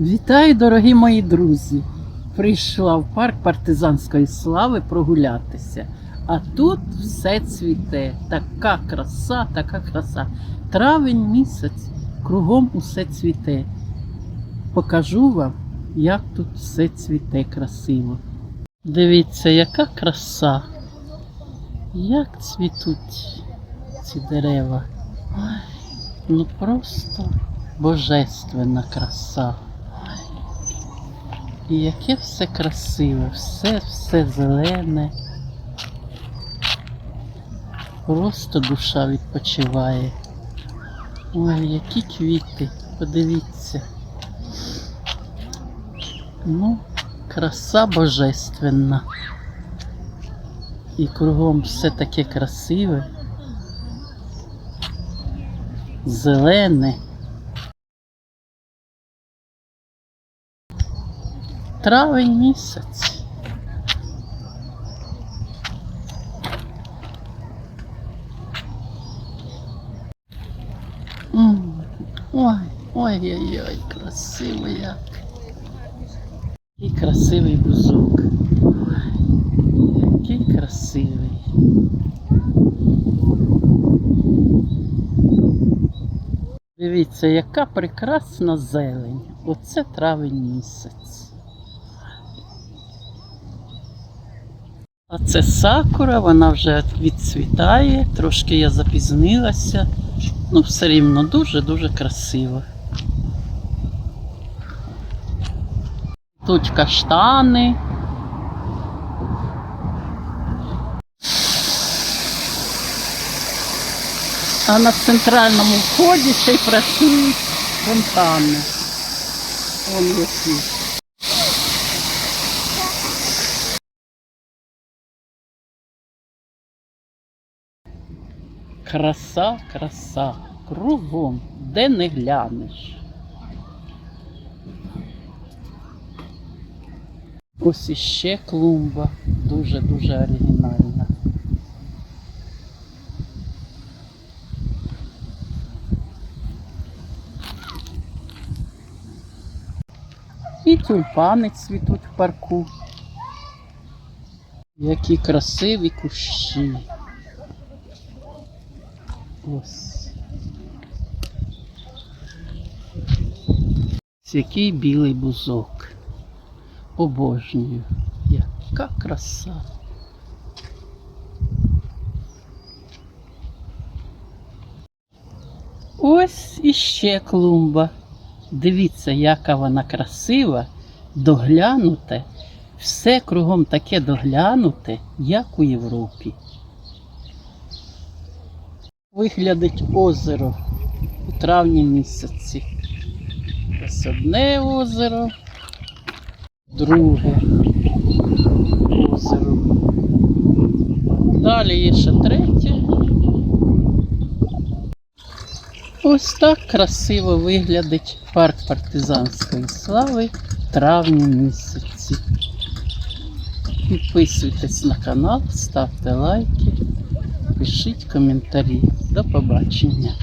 Вітаю, дорогі мої друзі! Прийшла в парк партизанської слави прогулятися. А тут все цвіте. Така краса, така краса. Травень місяць, кругом усе цвіте. Покажу вам, як тут все цвіте красиво. Дивіться, яка краса. Як цвітуть ці дерева. Ой, ну просто божественна краса. І яке все красиве, все, все зелене. Просто душа відпочиває. Ой, які квіти, подивіться. Ну, краса божественна. І кругом все таке красиве. Зелене. Травень місяць. Ой, ой-ой-ой, красиво як. Який красивий бузок. Який красивий. Дивіться, яка прекрасна зелень. Оце травень місяць. А це сакура, вона вже відцвітає, трошки я запізнилася. Ну, все рівно дуже-дуже красиво. Тут каштани. А на центральному вході ще й працюють фонтани. Вон які. Краса, краса, кругом, де не глянеш. Ось іще клумба, дуже-дуже оригінальна. І тюльпани цвітуть в парку. Які красиві кущі. Ось. Який білий бузок. Обожнюю. Яка краса. Ось іще клумба. Дивіться, яка вона красива, доглянуте. Все кругом таке доглянуте, як у Європі. Виглядить озеро у травні місяці. Ось одне озеро, друге озеро. Далі є ще третє. Ось так красиво виглядить парк партизанської слави в травні місяці. Підписуйтесь на канал, ставте лайки, пишіть коментарі. До побачення.